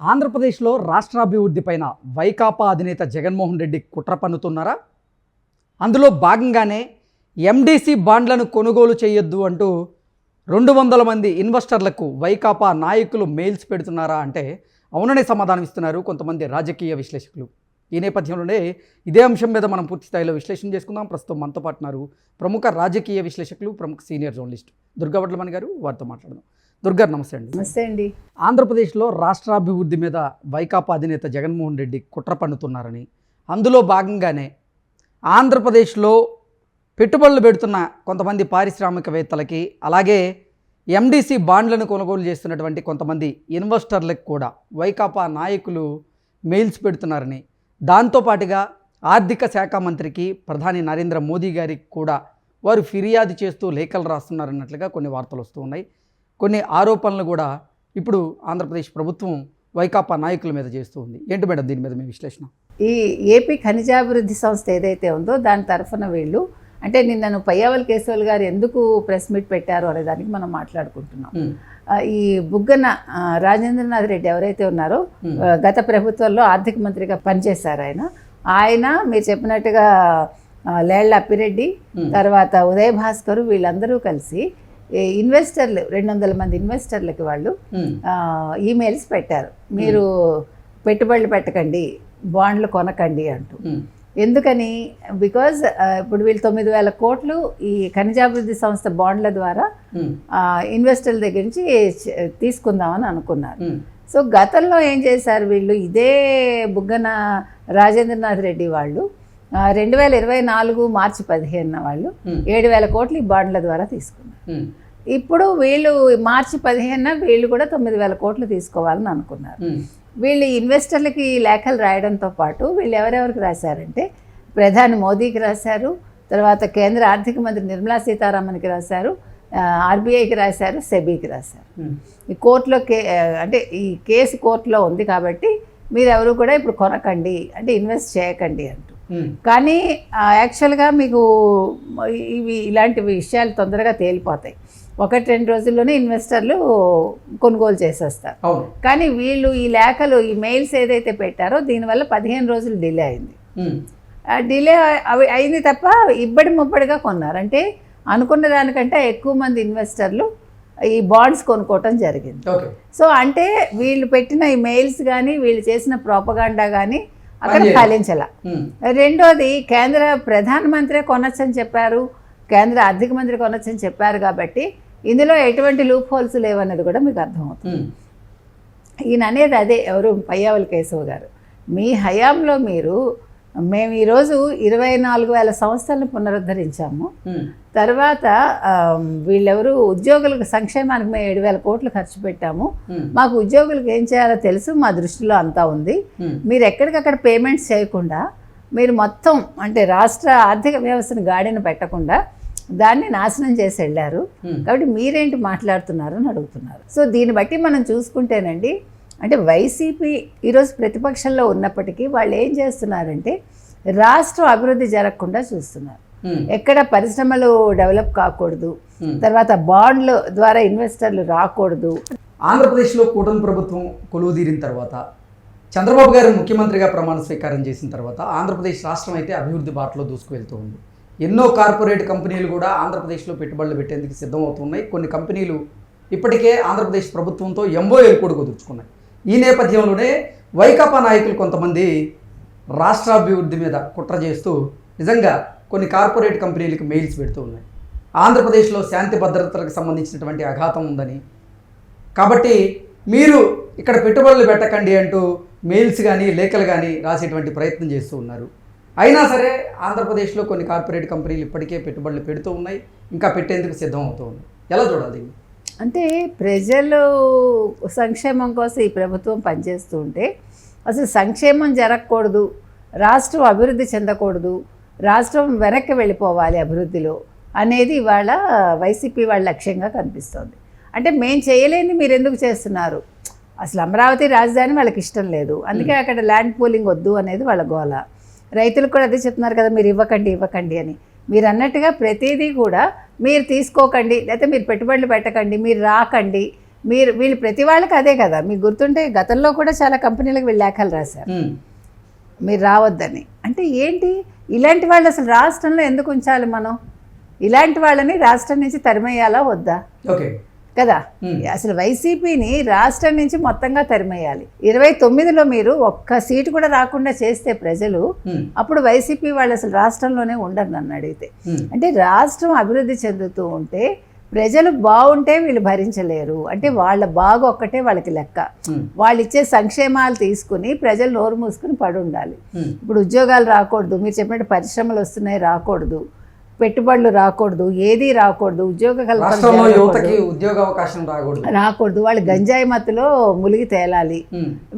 ఆంధ్రప్రదేశ్లో రాష్ట్రాభివృద్ధి పైన వైకాపా అధినేత జగన్మోహన్ రెడ్డి కుట్ర పన్నుతున్నారా? అందులో భాగంగానే ఎండీసీ బాండ్లను కొనుగోలు చేయొద్దు అంటూ రెండు వందల మంది ఇన్వెస్టర్లకు వైకాపా నాయకులు మెయిల్స్ పెడుతున్నారా అంటే అవుననే సమాధానం ఇస్తున్నారు కొంతమంది రాజకీయ విశ్లేషకులు. ఈ నేపథ్యంలోనే ఇదే అంశం మీద మనం పూర్తి స్థాయిలో విశ్లేషణ చేసుకుందాం. ప్రస్తుతం మనతో పాటున్నారు ప్రముఖ రాజకీయ విశ్లేషకులు ప్రముఖ సీనియర్ జర్నలిస్ట్ దుర్గావడ్లమణి గారు. వారితో మాట్లాడదాం. దుర్గా నమస్తే అండి. నమస్తే అండి. ఆంధ్రప్రదేశ్లో రాష్ట్రాభివృద్ధి మీద వైకాపా అధినేత జగన్మోహన్ రెడ్డి కుట్ర పన్నుతున్నారని అందులో భాగంగానే ఆంధ్రప్రదేశ్లో పెట్టుబడులు పెడుతున్న కొంతమంది పారిశ్రామికవేత్తలకి అలాగే ఎండిసి బాండ్లను కొనుగోలు చేస్తున్నటువంటి కొంతమంది ఇన్వెస్టర్లకు కూడా వైకాపా నాయకులు మెయిల్స్ పెడుతున్నారని దాంతోపాటుగా ఆర్థిక శాఖ మంత్రికి ప్రధాని నరేంద్ర మోదీ గారికి కూడా వారు ఫిర్యాదు చేస్తూ లేఖలు రాస్తున్నారన్నట్లుగా కొన్ని వార్తలు వస్తూ ఉన్నాయి. కొన్ని ఆరోపణలు కూడా ఇప్పుడు ఆంధ్రప్రదేశ్ ప్రభుత్వం వైకాపా నాయకుల మీద చేస్తూ ఉంది. ఏంటి మేడం దీని మీద మీ విశ్లేషణ? ఈ ఏపీ ఖనిజాభివృద్ధి సంస్థ ఏదైతే ఉందో దాని తరఫున వీళ్ళు అంటే నిన్నను పయ్యావల్ కేశవులు గారు ఎందుకు ప్రెస్ మీట్ పెట్టారు అనే దానికి మనం మాట్లాడుకుంటున్నాం. ఈ బుగ్గన రాజేంద్రనాథ్ రెడ్డి ఎవరైతే ఉన్నారో గత ప్రభుత్వంలో ఆర్థిక మంత్రిగా పనిచేశారు ఆయన. ఆయన మీరు చెప్పినట్టుగా లేళ్ళ అప్పిరెడ్డి తర్వాత ఉదయ్ భాస్కర్ వీళ్ళందరూ కలిసి ఇన్వెస్టర్లు రెండు వందల మంది ఇన్వెస్టర్లకి వాళ్ళు ఈమెయిల్స్ పెట్టారు. మీరు పెట్టుబడులు పెట్టకండి బాండ్లు కొనకండి అంటూ. ఎందుకని? బికాజ్ ఇప్పుడు వీళ్ళు తొమ్మిది వేల కోట్లు ఈ ఖనిజాభివృద్ధి సంస్థ బాండ్ల ద్వారా ఇన్వెస్టర్ల దగ్గర నుంచి తీసుకుందామని అనుకున్నారు. సో గతంలో ఏం చేశారు వీళ్ళు? ఇదే బుగ్గన రాజేంద్రనాథ్ రెడ్డి వాళ్ళు రెండు వేల ఇరవై నాలుగు మార్చి పదిహేనున వాళ్ళు ఏడు వేల కోట్లు ఈ బాండ్ల ద్వారా తీసుకున్నారు. ఇప్పుడు వీళ్ళు మార్చి పదిహేనున వీళ్ళు కూడా తొమ్మిది వేల కోట్లు తీసుకోవాలని అనుకున్నారు. వీళ్ళు ఇన్వెస్టర్లకి లేఖలు రాయడంతో పాటు వీళ్ళు ఎవరెవరికి రాశారంటే ప్రధాని మోదీకి రాశారు తర్వాత కేంద్ర ఆర్థిక మంత్రి నిర్మలా సీతారామన్కి రాశారు ఆర్బీఐకి రాశారు సెబీకి రాశారు. ఈ కోర్టులో కే అంటే ఈ కేసు కోర్టులో ఉంది కాబట్టి మీరు ఎవరు కూడా ఇప్పుడు కొనకండి అంటే ఇన్వెస్ట్ చేయకండి అంటూ. కానీ ఆ, యాక్చువల్గా మీకు ఇవి ఇలాంటి విషయాలు తొందరగా తేలిపోతాయి. ఒకటి రెండు రోజుల్లోనే ఇన్వెస్టర్లు కొనుగోలు చేసేస్తారు. కానీ వీళ్ళు ఈ లేఖలు ఈ మెయిల్స్ ఏదైతే పెట్టారో దీనివల్ల పదిహేను రోజులు డిలే అయింది. ఆ డిలే అవి అయింది తప్ప ఇబ్బడి ముబ్బడిగా కొన్నారు. అంటే అనుకున్న దానికంటే ఎక్కువ మంది ఇన్వెస్టర్లు ఈ బాండ్స్ కొనుక్కోవటం జరిగింది. సో అంటే వీళ్ళు పెట్టిన ఈ మెయిల్స్ కానీ వీళ్ళు చేసిన ప్రోపగాండా కానీ అక్కడ. ఫలించాల రెండోది కేంద్ర ప్రధానమంత్రి కొనొచ్చని చెప్పారు. కేంద్ర ఆర్థిక మంత్రి కొనొచ్చని చెప్పారు కాబట్టి ఇందులో ఎటువంటి లూప్ హోల్స్ లేవన్నది కూడా మీకు అర్థమవుతుంది. ఈయన అనేది అదే ఎవరు? పయ్యావల్ కేశవ్ గారు. మీ హయాంలో మీరు మేము ఈరోజు ఇరవై నాలుగు వేల సంస్థలను పునరుద్ధరించాము. తర్వాత వీళ్ళెవరు ఉద్యోగులకు సంక్షేమానికి మేము ఏడు వేల కోట్లు ఖర్చు పెట్టాము. మాకు ఉద్యోగులకు ఏం చేయాలో తెలుసు మా దృష్టిలో అంతా ఉంది. మీరు ఎక్కడికక్కడ పేమెంట్స్ చేయకుండా మీరు మొత్తం అంటే రాష్ట్ర ఆర్థిక వ్యవస్థను గాడిన పెట్టకుండా దాన్ని నాశనం చేసి వెళ్ళారు. కాబట్టి మీరేంటి మాట్లాడుతున్నారు అని అడుగుతున్నారు. సో దీన్ని బట్టి మనం చూసుకుంటేనండి అంటే వైసీపీ ఈరోజు ప్రతిపక్షంలో ఉన్నప్పటికీ వాళ్ళు ఏం చేస్తున్నారంటే రాష్ట్రం అభివృద్ధి జరగకుండా చూస్తున్నారు. ఎక్కడ పరిశ్రమలు డెవలప్ కాకూడదు. తర్వాత బాండ్ల ద్వారా ఇన్వెస్టర్లు రాకూడదు. ఆంధ్రప్రదేశ్లో కూటమి ప్రభుత్వం కొలువు తీరిన తర్వాత చంద్రబాబు గారు ముఖ్యమంత్రిగా ప్రమాణ స్వీకారం చేసిన తర్వాత ఆంధ్రప్రదేశ్ రాష్ట్రం అయితే అభివృద్ధి బాటలో దూసుకువెళ్తూ ఉంది. ఎన్నో కార్పొరేట్ కంపెనీలు కూడా ఆంధ్రప్రదేశ్లో పెట్టుబడులు పెట్టేందుకు సిద్ధమవుతున్నాయి. కొన్ని కంపెనీలు ఇప్పటికే ఆంధ్రప్రదేశ్ ప్రభుత్వంతో ఎంఓఏలు కూడా కుదుర్చుకున్నాయి ఈ నేపథ్యంలోనే వైకాపా నాయకులు కొంతమంది రాష్ట్రాభివృద్ధి మీద కుట్ర చేస్తూ నిజంగా కొన్ని కార్పొరేట్ కంపెనీలకు మెయిల్స్ పెడుతూ ఉన్నాయి. ఆంధ్రప్రదేశ్లో శాంతి భద్రతలకు సంబంధించినటువంటి అఘాతం ఉందని. కాబట్టి మీరు ఇక్కడ పెట్టుబడులు పెట్టకండి అంటూ మెయిల్స్ కానీ లేఖలు కానీ రాసేటువంటి ప్రయత్నం చేస్తూ ఉన్నారు. అయినా సరే ఆంధ్రప్రదేశ్లో కొన్ని కార్పొరేట్ కంపెనీలు ఇప్పటికే పెట్టుబడులు పెడుతూ ఉన్నాయి. ఇంకా పెట్టేందుకు సిద్ధం అవుతూ ఉన్నాయి. ఎలా చూడాలి అంటే ప్రజలు సంక్షేమం కోసం ఈ ప్రభుత్వం పనిచేస్తూ ఉంటే అసలు సంక్షేమం జరగకూడదు రాష్ట్రం అభివృద్ధి చెందకూడదు రాష్ట్రం వెనక్కి వెళ్ళిపోవాలి అభివృద్ధిలో అనేది ఇవాళ వైసీపీ వాళ్ళ లక్ష్యంగా కనిపిస్తోంది. అంటే మేము చేయలేని మీరు ఎందుకు చేస్తున్నారు? అసలు అమరావతి రాజధాని వాళ్ళకి ఇష్టం లేదు. అందుకే అక్కడ ల్యాండ్ పూలింగ్ వద్దు అనేది వాళ్ళ గోల. రైతులకు కూడా అదే చెప్తున్నారు కదా మీరు ఇవ్వకండి ఇవ్వకండి అని. మీరు అన్నట్టుగా ప్రతిదీ కూడా మీరు తీసుకోకండి లేకపోతే మీరు పెట్టుబడులు పెట్టకండి మీరు రాకండి. మీరు వీళ్ళు ప్రతి వాళ్ళకి అదే కదా. మీకు గుర్తుంటే గతంలో కూడా చాలా కంపెనీలకు వీళ్ళు లేఖలు రాశారు. మీరు రావద్దని. అంటే ఏంటి? ఇలాంటి వాళ్ళు అసలు రాష్ట్రంలో ఎందుకు ఉంచాలి మనం? ఇలాంటి వాళ్ళని రాష్ట్రం నుంచి తరిమేయాలా వద్దా? ఓకే. కదా? అసలు వైసీపీని రాష్ట్రం నుంచి మొత్తంగా తరిమేయాలి. ఇరవై తొమ్మిదిలో మీరు ఒక్క సీటు కూడా రాకుండా చేస్తే ప్రజలు అప్పుడు వైసీపీ వాళ్ళు అసలు రాష్ట్రంలోనే ఉండరు నన్ను అడిగితే. అంటే రాష్ట్రం అభివృద్ధి చెందుతూ ఉంటే ప్రజలు బాగుంటే వీళ్ళు భరించలేరు. అంటే వాళ్ళ బాగు ఒక్కటే వాళ్ళకి లెక్క. వాళ్ళు ఇచ్చే సంక్షేమాలు తీసుకుని ప్రజలు నోరు మూసుకుని పడి ఉండాలి ఇప్పుడు ఉద్యోగాలు రాకూడదు. మీరు చెప్పినట్టు పరిశ్రమలు వస్తున్నాయి రాకూడదు. పెట్టుబడులు రాకూడదు ఏది రాకూడదు ఉద్యోగ కల్పన. యువతకి ఉద్యోగ అవకాశం రాకూడదు. రాకూడదు వాళ్ళు గంజాయి మత్తులో ములిగి తేలాలి.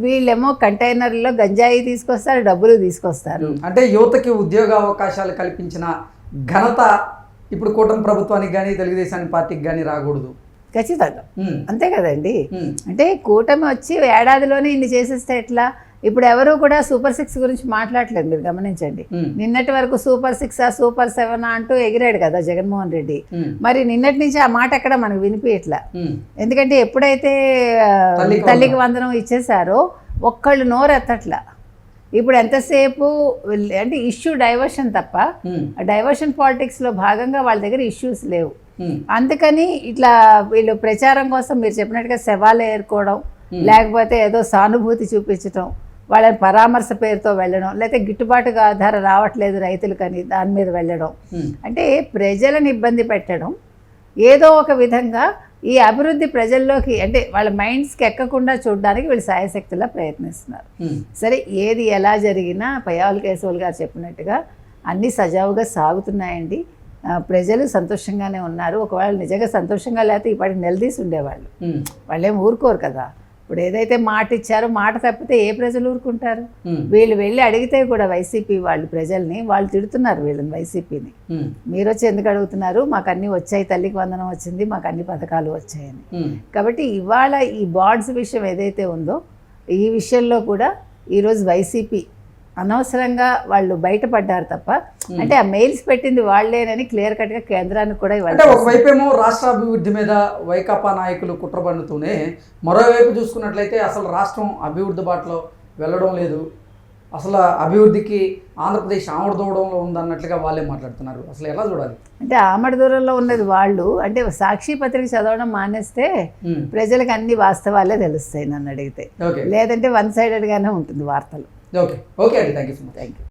వీళ్ళేమో కంటైనర్లో గంజాయి తీసుకొస్తారు డబ్బులు తీసుకొస్తారు. అంటే యువతకి ఉద్యోగ అవకాశాలు కల్పించిన ఘనత ఇప్పుడు కూటమి ప్రభుత్వానికి కానీ తెలుగుదేశం పార్టీకి కానీ రాకూడదు. ఖచ్చితంగా. అంతే కదండి. అంటే కూటమి వచ్చి ఏడాదిలోనే ఇన్ని చేసేస్తే ఎట్లా? ఇప్పుడు ఎవరు కూడా సూపర్ సిక్స్ గురించి మాట్లాడలేదు మీరు గమనించండి. నిన్నటి వరకు సూపర్ సిక్స్ సూపర్ సెవెన్ అంటూ ఎగిరాడు కదా జగన్మోహన్ రెడ్డి. మరి నిన్నటి నుంచి ఆ మాట ఎక్కడ మనకు వినిపించట్లా ఎందుకంటే ఎప్పుడైతే ఆ, తల్లికి వందనం. ఇచ్చేసారో ఒక్కళ్ళు నోరెత్తట్లా. ఇప్పుడు ఎంతసేపు అంటే ఇష్యూ డైవర్షన్ తప్ప డైవర్షన్ పాలిటిక్స్లో భాగంగా వాళ్ళ దగ్గర ఇష్యూస్ లేవు. అందుకని ఇట్లా వీళ్ళు ప్రచారం కోసం మీరు చెప్పినట్టుగా శవాలు ఏరుకోవడం. లేకపోతే ఏదో సానుభూతి చూపించడం వాళ్ళని పరామర్శ పేరుతో వెళ్ళడం లేకపోతే గిట్టుబాటుగా ధర రావట్లేదు రైతులకని దాని మీద వెళ్ళడం. అంటే ప్రజలను ఇబ్బంది పెట్టడం ఏదో ఒక విధంగా ఈ అభివృద్ధి ప్రజల్లోకి అంటే వాళ్ళ మైండ్స్కి ఎక్కకుండా చూడడానికి వీళ్ళు సాయశక్తిలా ప్రయత్నిస్తున్నారు. సరే ఏది ఎలా జరిగినా పయ్యావుల కేశవులు గారు చెప్పినట్టుగా అన్నీ సజావుగా సాగుతున్నాయండి. ప్రజలు సంతోషంగానే ఉన్నారు. ఒకవేళ నిజంగా సంతోషంగా లేకపోతే ఇప్పటికి నిలదీసి ఉండేవాళ్ళు. వాళ్ళేం ఊరుకోరు కదా. ఇప్పుడు ఏదైతే మాట ఇచ్చారో మాట తప్పితే ఏ ప్రజలు ఊరుకుంటారు? వీళ్ళు వెళ్ళి అడిగితే కూడా వైసీపీ వాళ్ళు ప్రజల్ని వాళ్ళు తిడుతున్నారు వీళ్ళని వైసీపీని. మీరు వచ్చి ఎందుకు అడుగుతున్నారు? మాకు అన్నీ వచ్చాయి తల్లికి వందనం వచ్చింది మాకు అన్ని పథకాలు వచ్చాయని. కాబట్టి ఇవాళ ఈ బాండ్స్ విషయం ఏదైతే ఉందో ఈ విషయంలో కూడా ఈరోజు వైసీపీ అనవసరంగా వాళ్ళు బయటపడ్డారు తప్ప అంటే ఆ మెయిల్స్ పెట్టింది వాళ్ళేనని క్లియర్ కట్గా కేంద్రానికి కూడా అంటే ఇవాళ ఒకవైపేమో రాష్ట్ర అభివృద్ధి మీద వైకాపా నాయకులు కుట్ర పన్నుతూనే మరోవైపు చూసుకున్నట్లయితే అసలు రాష్ట్రం అభివృద్ధి బాటలో వెళ్ళడం లేదు. అసలు అభివృద్ధికి ఆంధ్రప్రదేశ్ ఆమడదూడంలో ఉందన్నట్లుగా వాళ్ళే మాట్లాడుతున్నారు. అసలు ఎలా చూడాలి? అంటే ఆమడ దూరంలో ఉన్నది వాళ్ళు అంటే సాక్షి పత్రిక చదవడం మానేస్తే ఉమ్, ప్రజలకు అన్ని వాస్తవాలే తెలుస్తాయి నన్ను అడిగితే. లేదంటే వన్ సైడెడ్గానే ఉంటుంది వార్తలు. ఓకే ఓకే అండి thank you so much thank you